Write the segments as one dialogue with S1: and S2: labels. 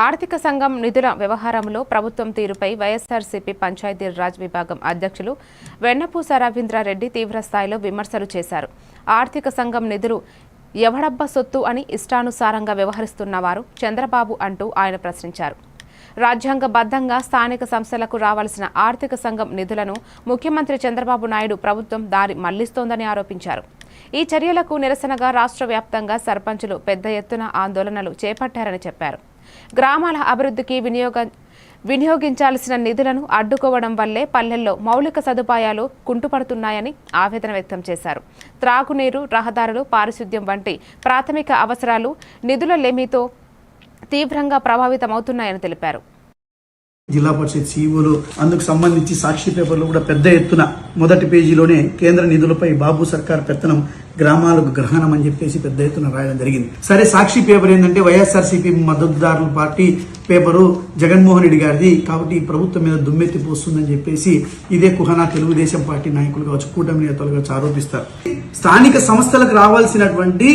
S1: ఆర్థిక సంఘం నిధుల వ్యవహారంలో ప్రభుత్వం తీరుపై వైఎస్ఆర్సీపీ పంచాయతీరాజ్ విభాగం అధ్యక్షులు వెన్నపూస రవీంద్రారెడ్డి తీవ్రస్థాయిలో విమర్శలు చేశారు. ఆర్థిక సంఘం నిధులు ఎవడబ్బ సొత్తు అని ఇష్టానుసారంగా వ్యవహరిస్తున్నవారు చంద్రబాబు అంటూ ఆయన ప్రశ్నించారు. రాజ్యాంగబద్ధంగా స్థానిక సంస్థలకు రావాల్సిన ఆర్థిక సంఘం నిధులను ముఖ్యమంత్రి చంద్రబాబు నాయుడు ప్రభుత్వం దారి మళ్ళిస్తోందని ఆరోపించారు. ఈ చర్యలకు నిరసనగా రాష్ట్ర వ్యాప్తంగా సర్పంచులు పెద్ద ఎత్తున ఆందోళనలు చేపట్టారని చెప్పారు. గ్రామాల అభివృద్ధికి వినియోగ వినియోగించాల్సిన నిధులను అడ్డుకోవడం వల్లే పల్లెల్లో మౌలిక సదుపాయాలు కుంటుపడుతున్నాయని ఆవేదన వ్యక్తం చేశారు. త్రాగునీరు రహదారులు పారిశుద్ధ్యం వంటి ప్రాథమిక అవసరాలు నిధుల లేమితో తీవ్రంగా ప్రభావితమవుతున్నాయని తెలిపారు.
S2: జిల్లా పరిషత్ సీఈఓలు అందుకు సంబంధించి సాక్షి పేపర్లు కూడా పెద్ద ఎత్తున మొదటి పేజీలోనే కేంద్ర నిధులపై బాబు సర్కార్ పెత్తనం గ్రామాలకు గ్రహణం అని చెప్పేసి పెద్ద ఎత్తున రాయడం జరిగింది. సరే సాక్షి పేపర్ ఏంటంటే వైఎస్ఆర్సీపీ మద్దతుదారుల పార్టీ పేపరు జగన్మోహన్ రెడ్డి గారిది. కాబట్టి ఈ ప్రభుత్వం మీద దుమ్మెత్తి పోస్తుందని చెప్పేసి ఇదే కుహనా తెలుగుదేశం పార్టీ నాయకులు కావచ్చు కూటమి నేతలు కావచ్చు ఆరోపిస్తారు. స్థానిక సంస్థలకు రావాల్సినటువంటి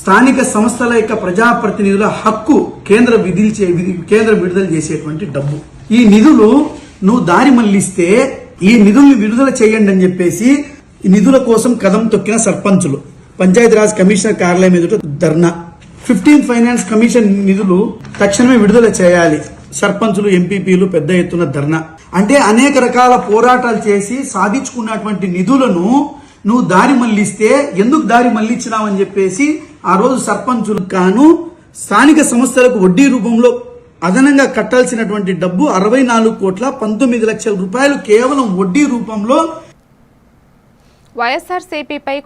S2: స్థానిక సంస్థల యొక్క ప్రజాప్రతినిధుల హక్కు కేంద్ర విధిల్చే విధి- కేంద్రం విడుదల చేసేటువంటి డబ్బు. ఈ నిధులు నువ్వు దారి మళ్ళిస్తే ఈ నిధుల్ని విడుదల చేయండి అని చెప్పేసి నిధుల కోసం కదం తొక్కిన సర్పంచులు. పంచాయతీరాజ్ కమిషనర్ కార్యాలయం ఎదుట ధర్నా. ఫిఫ్టీన్త్ ఫైనాన్స్ కమిషన్ నిధులు తక్షణమే విడుదల చేయాలి. సర్పంచులు ఎంపీపీలు పెద్ద ఎత్తున ధర్నా. అంటే అనేక రకాల పోరాటాలు చేసి సాధించుకున్నటువంటి నిధులను నువ్వు దారి మళ్ళిస్తే ఎందుకు దారి మళ్ళించినావని చెప్పేసి ఆ రోజు సర్పంచులు కాను స్థానిక సంస్థలకు వడ్డీ రూపంలో అదనంగా కట్టాల్సినటువంటి డబ్బు అరవై నాలుగు కోట్ల పంతొమ్మిది లక్షల రూపాయలు కేవలం వడ్డీ రూపంలో
S1: వైఎస్ఆర్సీపీపై